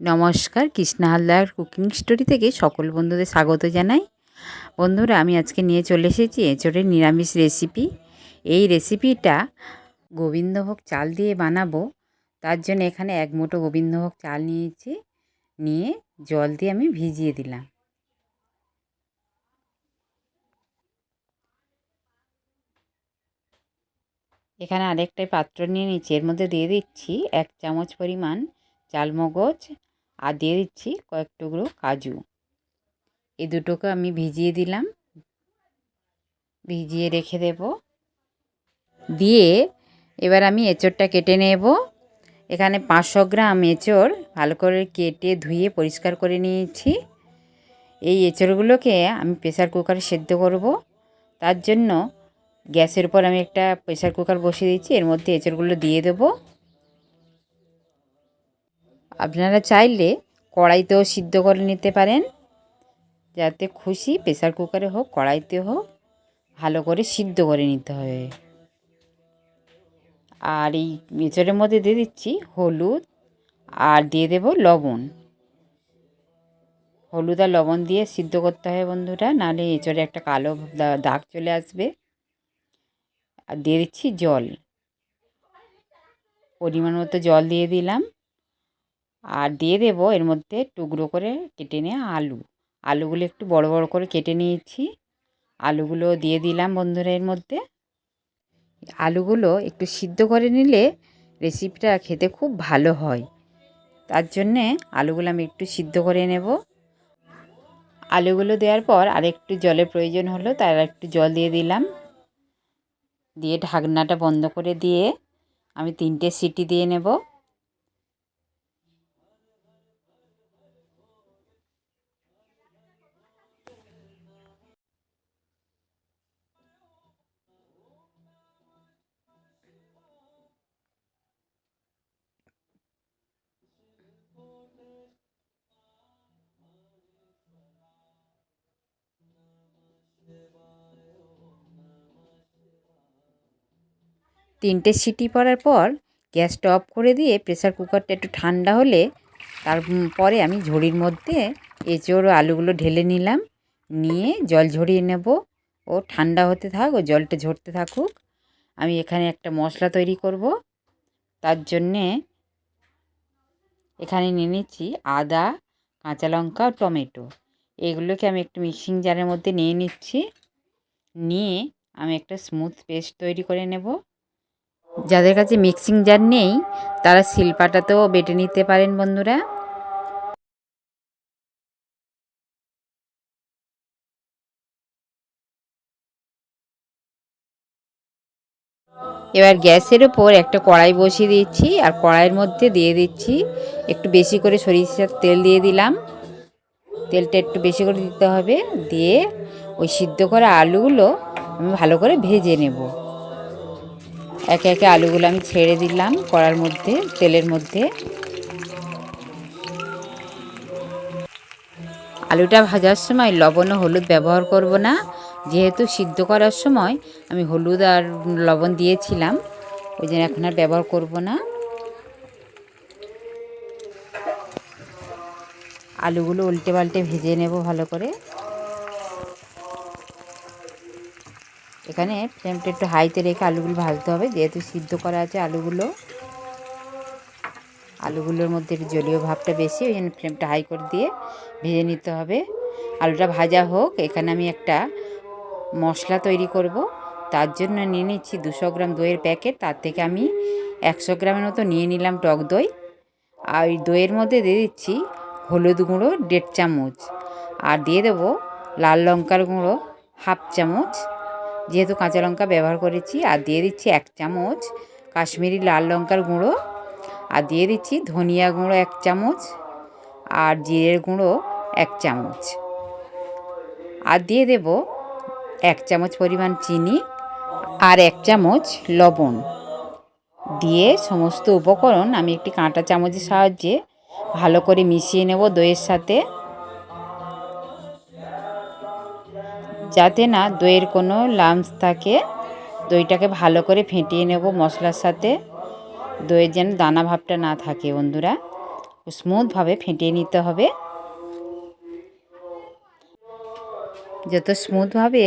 নমস্কার, Krishna Haldar cooking story থেকে সকল বন্ধুদের স্বাগত জানাই। বন্ধুরা, আমি আজকে নিয়ে চলে এসেছি এঁচড়ের নিরামিষ রেসিপি। এই রেসিপিটা গোবিন্দভোগ চাল দিয়ে বানাবো। তার জন্য এখানে এক মুঠো গোবিন্দভোগ চাল নিয়েছি, নিয়ে জল দিয়ে আমি ভিজিয়ে দিলাম। এখানে আরেকটাই পাত্র নিয়ে নিচ্ছি এর মধ্যে দিয়ে দিচ্ছি এক চামচ পরিমাণ চালমগজ আর দিয়ে দিচ্ছি কয়েক টুকরো কাজু। এই দুটোকে আমি ভিজিয়ে দিলাম। ভিজিয়ে রেখে দেব। দিয়ে এবার আমি এঁচড়টা কেটে নেব। এখানে পাঁচশো গ্রাম এঁচড় ভালো করে কেটে ধুয়ে পরিষ্কার করে নিয়েছি। এই এঁচড়গুলোকে আমি প্রেসার কুকারে সেদ্ধ করব। তার জন্য গ্যাসের উপর আমি একটা প্রেসার কুকার বসিয়ে দিচ্ছি। এর মধ্যে এঁচড়গুলো দিয়ে দেবো। আপনারা চাইলে কড়াইতেও সিদ্ধ করে নিতে পারেন। যাতে খুশি প্রেসার কুকারে হোক, কড়াইতে হোক, ভালো করে সিদ্ধ করে নিতে হবে। আর এই মেচরের মধ্যে দিয়ে দিচ্ছি হলুদ আর দিয়ে দেব লবণ। হলুদ আর লবণ দিয়ে সিদ্ধ করতে হবে বন্ধুরা, নাহলে এঁচড়ে একটা কালো দাগ চলে আসবে। আর দিয়ে দিচ্ছি জল। পরিমাণ মতো জল দিয়ে দিলাম। আর দিয়ে দেব এর মধ্যে টুকরো করে কেটে নেওয়া আলু। আলুগুলো একটু বড় বড় করে কেটে নিয়েছি। আলুগুলো দিয়ে দিলাম বন্ধুরা এর মধ্যে। আলুগুলো একটু সিদ্ধ করে নিলে রেসিপিটা খেতে খুব ভালো হয়। তার জন্যে আলুগুলো আমি একটু সিদ্ধ করে নেব। আলুগুলো দেওয়ার পর আর একটু জলের প্রয়োজন হলো, তার একটু জল দিয়ে দিলাম। দিয়ে ঢাকনাটা বন্ধ করে দিয়ে আমি তিনটে সিটি দিয়ে নেব। তিনটে সিটি পড়ার পর গ্যাসটা অফ করে দিয়ে প্রেসার কুকারটা একটু ঠান্ডা হলে তারপরে আমি ঝুড়ির মধ্যে এঁচড় আলুগুলো ঢেলে নিলাম। নিয়ে জল ঝরিয়ে নেব। ও ঠান্ডা হতে থাক ও জলটা ঝরতে থাকুক। আমি এখানে একটা মশলা তৈরি করব। তার জন্যে এখানে নিয়ে নিচ্ছি আদা, কাঁচা লঙ্কা টমেটো। এগুলোকে আমি একটু মিক্সিং জারের মধ্যে নিয়ে নিচ্ছি। নিয়ে আমি একটা স্মুথ পেস্ট তৈরি করে নেব। যাদের কাছে মিক্সিং জার নেই, তারা শিলপাটাতেও বেটে নিতে পারেন বন্ধুরা। এবার গ্যাসের ওপর একটা কড়াই বসিয়ে দিচ্ছি, আর কড়াইয়ের মধ্যে দিয়ে দিচ্ছি একটু বেশি করে সরিষার তেল দিয়ে দিলাম। তেলটা একটু বেশি করে দিতে হবে, দিয়ে ওই সিদ্ধ করা আলুগুলো আমি ভালো করে ভেজে নেব। একে একে আলুগুলো আমি ছেড়ে দিলাম কড়ার মধ্যে, তেলের মধ্যে। আলুটা ভাজার সময় লবণ ও হলুদ ব্যবহার করব না। যেহেতু সিদ্ধ করার সময় আমি হলুদ আর লবণ দিয়েছিলাম, ওই জন্য এখন আর ব্যবহার করব না। আলুগুলো উল্টে পাল্টে ভেজে নেব ভালো করে। এখানে ফ্লেমটা একটু হাইতে রেখে আলুগুলো ভাজতে হবে। যেহেতু সিদ্ধ করা আছে আলুগুলো, আলুগুলোর মধ্যে জলীয় ভাবটা বেশি, ওই জন্য ফ্লেমটা হাই করে দিয়ে ভেজে নিতে হবে। আলুটা ভাজা হোক, এখানে আমি একটা মশলা তৈরি করব। তার জন্য নিয়ে নিচ্ছি দুশো গ্রাম দইয়ের প্যাকেট। তার থেকে আমি একশো গ্রামের মতো নিয়ে নিলাম টক দই। আর ওই দইয়ের মধ্যে দিয়ে দিচ্ছি হলুদ গুঁড়ো দেড় চামচ। আর দিয়ে দেবো লাল লঙ্কার গুঁড়ো হাফ চামচ। যেহেতু কাঁচা লঙ্কা ব্যবহার করেছি, আর দিয়ে দিচ্ছি এক চামচ কাশ্মীরি লাল লঙ্কার গুঁড়ো, আর দিয়ে দিচ্ছি ধনিয়া গুঁড়ো এক চামচ, আর জিরের গুঁড়ো এক চামচ। আর দিয়ে দেব এক চামচ পরিমাণ চিনি আর এক চামচ লবণ। দিয়ে সমস্ত উপকরণ আমি একটি কাঁটা চামচের সাহায্যে ভালো করে মিশিয়ে নেব দইয়ের সাথে। যাতে না দইয়ের কোনো লামস থাকে, দইটাকে ভালো করে ফেটিয়ে নেব মশলার সাথে। দইয়ের যেন দানা ভাবটা না থাকে বন্ধুরা, স্মুথভাবে ফেটিয়ে নিতে হবে। যত স্মুথভাবে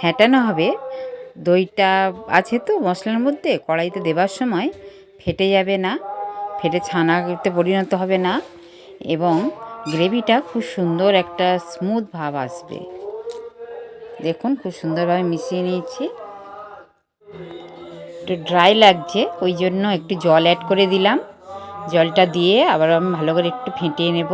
ফেটানো হবে, দইটা আছে তো মশলার মধ্যে কড়াইতে দেবার সময় ফেটে যাবে না, ফেটে ছানাতে পরিণত হবে না এবং গ্রেভিটা খুব সুন্দর একটা স্মুথ ভাব আসবে। দেখুন, খুব সুন্দরভাবে মিশিয়ে নিয়েছি। একটু ড্রাই লাগছে, ওই জন্য একটু জল অ্যাড করে দিলাম। জলটা দিয়ে আবার আমি ভালো করে একটু ফেটিয়ে নেব।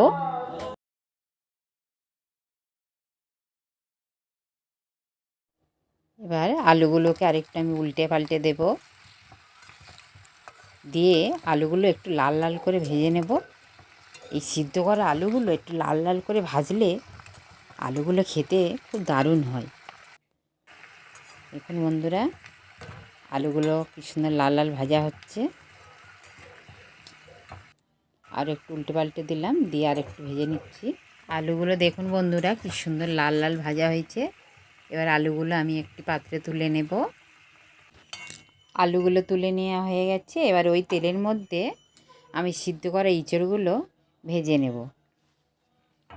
এবার আলুগুলোকে আরেকটু আমি উল্টে পাল্টে দেব। দিয়ে আলুগুলো একটু লাল লাল করে ভেজে নেব। এই সিদ্ধ করা আলুগুলো একটু লাল লাল করে ভাজলে আলুগুলো খেতে খুব দারুণ হয়। এখন বন্ধুরা আলুগুলো কি সুন্দর লাল লাল ভাজা হচ্ছে। আর একটু উল্টে পাল্টে দিলাম, দিয়ে আর একটু ভেজে নিচ্ছি। আলুগুলো দেখুন বন্ধুরা কি সুন্দর লাল লাল ভাজা হয়েছে। এবার আলুগুলো আমি একটি পাত্রে তুলে নেব। আলুগুলো তুলে নেওয়া হয়ে গেছে, এবার ওই তেলের মধ্যে আমি সিদ্ধ করা ইঁচড়গুলো ভেজে নেব।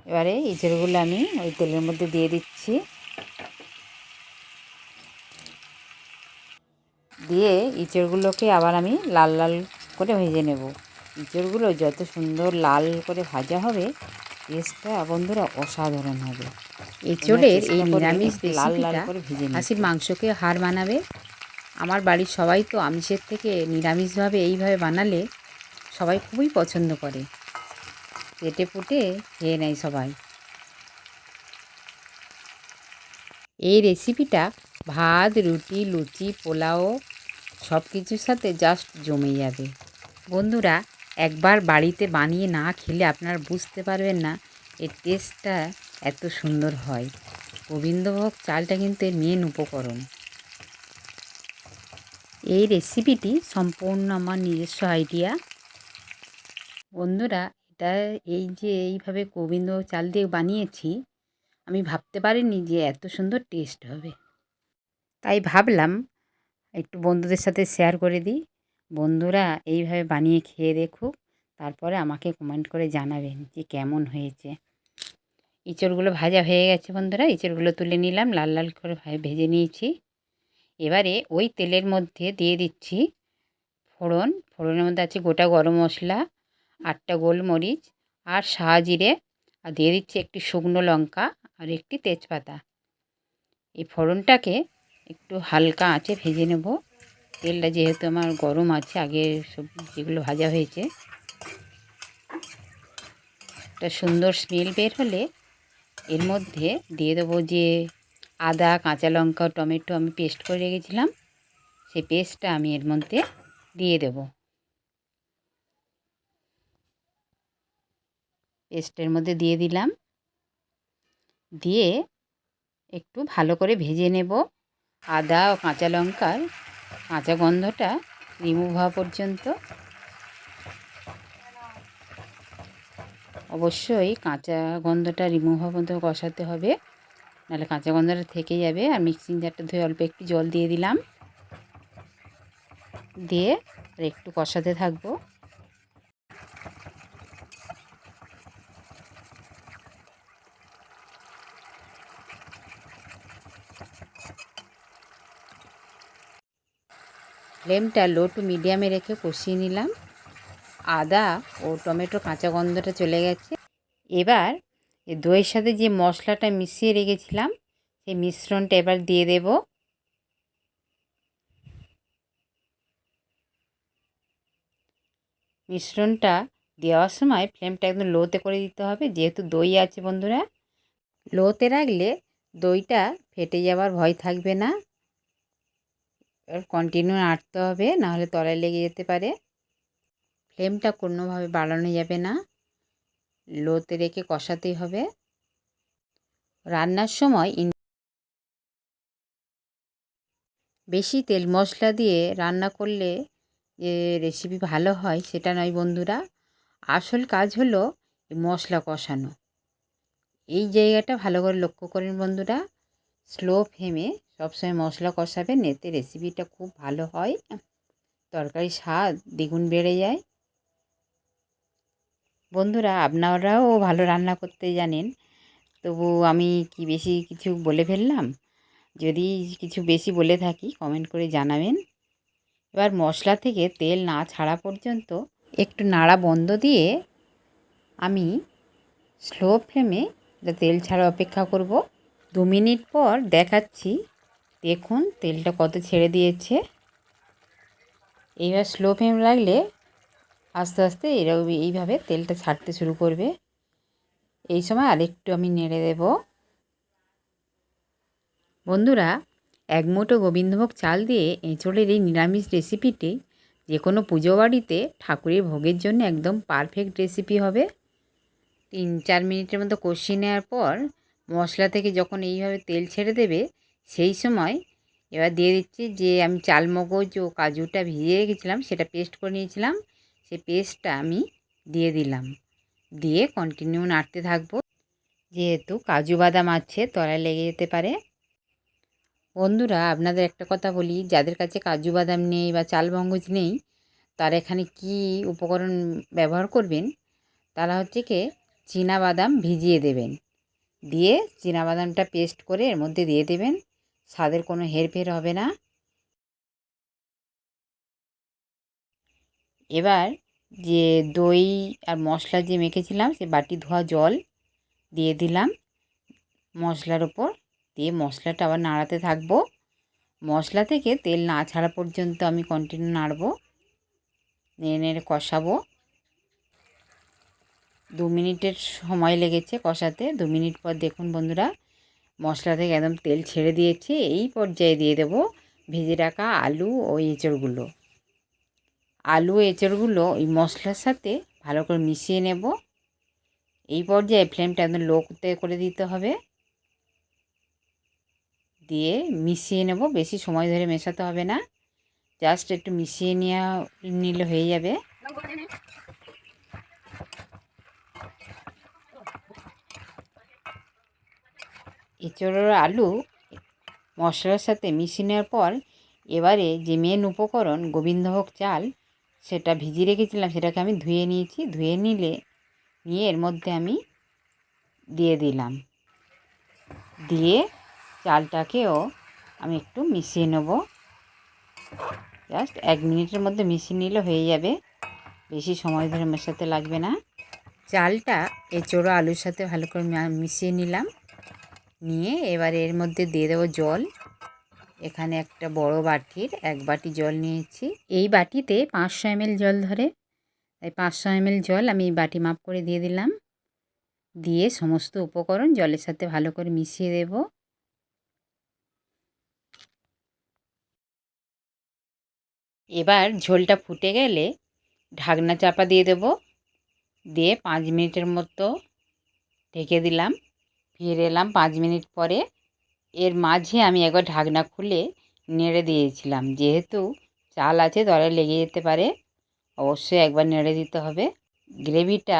এবারে ইঁচড়গুলো আমি ওই তেলের মধ্যে দিয়ে দিচ্ছি। দিয়ে ইঁচড়গুলোকে আবার আমি লাল লাল করে ভেজে নেব। ইঁচড়গুলো যত সুন্দর লাল করে ভাজা হবে টেস্টটা বন্ধুরা অসাধারণ হবে। এঁচড়ের এই নিরামিষ লাল লাল করে ভেজে হাসির মাংসকে হার বানাবে। আমার বাড়ির সবাই তো আমিষের থেকে নিরামিষভাবে এইভাবে বানালে সবাই খুবই পছন্দ করে। পেটে পুটে খেয়ে নেয় সবাই। এই রেসিপিটা ভাত রুটি লুচি পোলাও সব কিছুর সাথে জাস্ট জমে যাবে। বন্ধুরা, একবার বাড়িতে বানিয়ে না খেলে আপনারা বুঝতে পারবেন না এর টেস্টটা এত সুন্দর হয়। গোবিন্দভোগ চালটা কিন্তু এর মেন উপকরণ। এই রেসিপিটি সম্পূর্ণ আমার নিজস্ব আইডিয়া বন্ধুরা, এটা এই যে এইভাবে গোবিন্দভোগ চাল দিয়ে বানিয়েছি, আমি ভাবতে পারিনি যে এত সুন্দর টেস্ট হবে। তাই ভাবলাম একটু বন্ধুদের সাথে শেয়ার করে দিই। বন্ধুরা এইভাবে বানিয়ে খেয়ে দেখুক তারপরে আমাকে কমেন্ট করে জানাবেন যে কেমন হয়েছে। ইঁচড়গুলো ভাজা হয়ে গেছে বন্ধুরা ইঁচড়গুলো তুলে নিলাম, লাল লাল করে ভেজে নিয়েছি। এবারে ওই তেলের মধ্যে দিয়ে দিচ্ছি ফোড়ন। ফোড়নের মধ্যে আছে গোটা গরম মশলা, আটটা গোলমরিচ আর জিরে আর দিয়ে দিচ্ছি একটি শুকনো লঙ্কা আর একটি তেজপাতা। এই ফোড়নটাকে একটু হালকা আঁচে ভেজে নেব। তেলটা যেহেতু আমার গরম আছে, আগে সব যেগুলো ভাজা হয়েছে। একটা সুন্দর স্মেল বের হলে এর মধ্যে দিয়ে দেবো যে আদা, কাঁচা লঙ্কা, টমেটো আমি পেস্ট করে রেখেছিলাম। সেই পেস্টটা আমি এর মধ্যে দিয়ে দেব। পেস্টের মধ্যে দিয়ে দিলাম। দিয়ে একটু ভালো করে ভেজে নেব। আদা ও কাঁচা লঙ্কার কাঁচা গন্ধটা রিমুভ হওয়া পর্যন্ত। অবশ্যই কাঁচা গন্ধটা রিমুভ হওয়া পর্যন্ত কষাতে হবে। নাহলে কাঁচা গন্ধটা থেকে যাবে। আর মিক্সিং জারটা ধুয়ে অল্প একটু জল দিয়ে দিলাম। দিয়ে আর একটু কষাতে থাকব। ফ্লেমটা লো টু মিডিয়ামে রেখে কষিয়ে নিলাম। আদা ও টমেটো কাঁচা গন্ধটা চলে গেছে। এবার দইয়ের সাথে যে মশলাটা মিশিয়ে রেখেছিলাম, সেই মিশ্রণটা এবার দিয়ে দেব। মিশ্রণটা দেওয়ার সময় ফ্লেমটা একদম লোতে করে দিতে হবে, যেহেতু দই আছে বন্ধুরা। লোতে রাখলে দইটা ফেটে যাওয়ার ভয় থাকবে না। কন্টিনিউ নাড়তে হবে, নাহলে তলায় লেগে যেতে পারে। ফ্লেমটা কোনোভাবে বাড়ানো যাবে না। লোতে রেখে কষাতেই হবে। রান্নার সময় বেশি তেল মশলা দিয়ে রান্না করলে যে রেসিপি ভালো হয়, সেটা নয় বন্ধুরা। আসল কাজ হলো মশলা কষানো। এই জায়গাটা ভালো করে লক্ষ্য করেন বন্ধুরা। স্লো ফ্লেমে সবসময় মশলা কষাবেন এতে রেসিপিটা খুব ভালো হয়। তরকারি স্বাদ দ্বিগুণ বেড়ে যায়। বন্ধুরা, আপনারাও ভালো রান্না করতে জানেন। তবু আমি কি বেশি কিছু বলে ফেললাম? যদি কিছু বেশি বলে থাকি কমেন্ট করে জানাবেন। এবার মশলা থেকে তেল না ছাড়া পর্যন্ত একটু নাড়া বন্ধ দিয়ে আমি স্লো ফ্লেমে তেল ছাড়া অপেক্ষা করব। দু মিনিট পর দেখাচ্ছি দেখুন, তেলটা কত ছেড়ে দিয়েছে। এইবার স্লো ফ্লেম লাগলে আস্তে আস্তে এরকম এইভাবে তেলটা ছাড়তে শুরু করবে। এই সময় আরেকটু আমি নেড়ে দেব। বন্ধুরা, এক মুঠো গোবিন্দভোগ চাল দিয়ে এঁচড়ের এই নিরামিষ রেসিপিটি যে কোনো পুজো বাড়িতে ঠাকুরের ভোগের জন্য একদম পারফেক্ট রেসিপি হবে। তিন চার মিনিটের মতো কষিয়ে নেওয়ার পর মশলা থেকে যখন এইভাবে তেল ছেড়ে দেবে সেই সময় এবার দিয়ে দিচ্ছি যে আমি চালমগজ ও কাজুটা ভিজিয়ে রেখেছিলাম, সেটা পেস্ট করে নিয়েছিলাম। সেই পেস্টটা আমি দিয়ে দিলাম। দিয়ে কন্টিনিউ নাড়তে থাকব। যেহেতু কাজু বাদাম আছে, তলায় লেগে যেতে পারে। বন্ধুরা, আপনাদের একটা কথা বলি, যাদের কাছে কাজু বাদাম নেই বা চাল মগজ নেই, তারা এখানে কি উপকরণ ব্যবহার করবেন? তারা হচ্ছে কি, চীনা বাদাম ভিজিয়ে দেবেন। দিয়ে চীনা বাদামটা পেস্ট করে এর মধ্যে দিয়ে দেবেন। স্বাদের কোনো হেরফের হবে না। এবার যে দই আর মশলা যে মেখেছিলাম, সে বাটি ধোয়া জল দিয়ে দিলাম। মশলার ওপর দিয়ে মশলাটা আবার নাড়াতে থাকব। মশলা থেকে তেল না ছাড়া পর্যন্ত আমি কন্টিনিউ নাড়বো। নেড়ে নেড়ে কষাবো। দু মিনিটের সময় লেগেছে কষাতে। দু মিনিট পর দেখুন বন্ধুরা মশলা থেকে একদম তেল ছেড়ে দিয়েছি। এই পর্যায়ে দিয়ে দেব ভেজে রাখা আলু ও এঁচড়গুলো। আলু এঁচড়গুলো ওই মশলার সাথে ভালো করে মিশিয়ে নেব। এই পর্যায়ে ফ্লেমটা একদম লোতে করে দিতে হবে। দিয়ে মিশিয়ে নেব, বেশি সময় ধরে মেশাতে হবে না। জাস্ট একটু মিশিয়ে নেওয়া নিলে হয়ে যাবে। এঁচড়োর আলু মশলার সাথে মিশিয়ে নেওয়ার পর এবারে যে মেন উপকরণ গোবিন্দভোগ চাল, সেটা ভিজিয়ে রেখেছিলাম, সেটাকে আমি ধুয়ে নিয়েছি। ধুয়ে নিলে, নিয়ে এর মধ্যে আমি দিয়ে দিলাম। দিয়ে চালটাকেও আমি একটু মিশিয়ে নেব। জাস্ট এক মিনিটের মধ্যে মিশিয়ে নিলে হয়ে যাবে। বেশি সময় ধরে মেশাতে লাগবে না। চালটা এঁচড়ো আলুর সাথে ভালো করে মিশিয়ে নিলাম। নিয়ে এবার এর মধ্যে দিয়ে দেবো জল। এখানে একটা বড় বাটির এক বাটি জল নিয়েছি। এই বাটিতে পাঁচশো এমএল জল ধরে। তাই পাঁচশো এমএল জল আমি বাটি মাপ করে দিয়ে দিলাম। দিয়ে সমস্ত উপকরণ জলের সাথে ভালো করে মিশিয়ে দেব। এবার ঝোলটা ফুটে গেলে ঢাকনা চাপা দিয়ে দেব। দিয়ে পাঁচ মিনিটের মতো ঢেকে দিলাম। ফিরে এলাম পাঁচ মিনিট পরে। এর মাঝে আমি একবার ঢাকনা খুলে নেড়ে দিয়েছিলাম। যেহেতু চাল আছে তলায় লেগে যেতে পারে অবশ্যই একবার নেড়ে দিতে হবে। গ্রেভিটা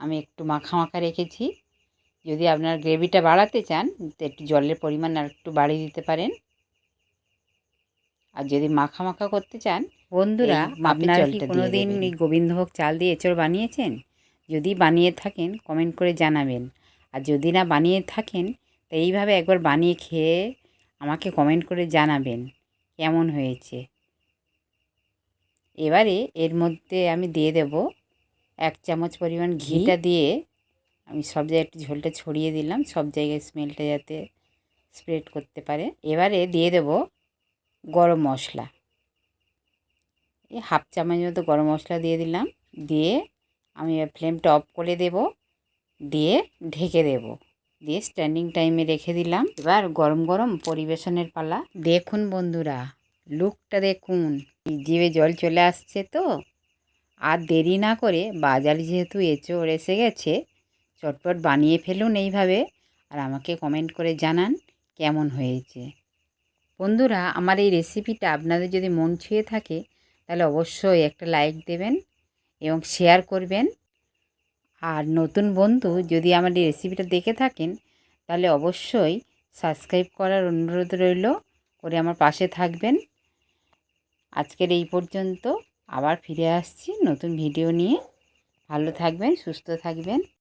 আমি একটু মাখা মাখা রেখেছি। যদি আপনার গ্রেভিটা বাড়াতে চান তো একটু জলের পরিমাণ আর একটু বাড়িয়ে দিতে পারেন। আর যদি মাখা মাখা করতে চান বন্ধুরা আপনারা কি কোনো দিন এই গোবিন্দভোগ চাল দিয়ে এঁচড় বানিয়েছেন? যদি বানিয়ে থাকেন কমেন্ট করে জানাবেন। আর যদি না বানিয়ে থাকেন তো এইভাবে একবার বানিয়ে খেয়ে আমাকে কমেন্ট করে জানাবেন কেমন হয়েছে? এবারে এর মধ্যে আমি দিয়ে দেব এক চামচ পরিমাণ ঘিটা দিয়ে আমি সব জায়গায় একটু ঝোলটা ছড়িয়ে দিলাম সব জায়গায় স্মেলটা যাতে স্প্রেড করতে পারে। এবারে দিয়ে দেব গরম মশলা। এই হাফ চামচ মতো গরম মশলা দিয়ে দিলাম দিয়ে আমি ফ্লেমটা অফ করে দেব। দিয়ে ঢেকে দেব। দিয়ে স্ট্যান্ডিং টাইমে রেখে দিলাম। এবার গরম গরম পরিবেশনের পালা। দেখুন বন্ধুরা লুকটা দেখুন। জিভে জল চলে আসছে তো। আর দেরি না করে বাজারে যেহেতু এঁচোড় এসে গেছে, চটপট বানিয়ে ফেলুন এইভাবে। আর আমাকে কমেন্ট করে জানান কেমন হয়েছে। বন্ধুরা, আমার এই রেসিপিটা আপনাদের যদি মন ছুঁয়ে থাকে, তাহলে অবশ্যই একটা লাইক দেবেন এবং শেয়ার করবেন। আর নতুন বন্ধু যদি আমার এই রেসিপিটা দেখে থাকেন, তাহলে অবশ্যই সাবস্ক্রাইব করার অনুরোধ রইল। করে আমার পাশে থাকবেন। আজকের এই পর্যন্ত আবার ফিরে আসছি নতুন ভিডিও নিয়ে। ভালো থাকবেন, সুস্থ থাকবেন।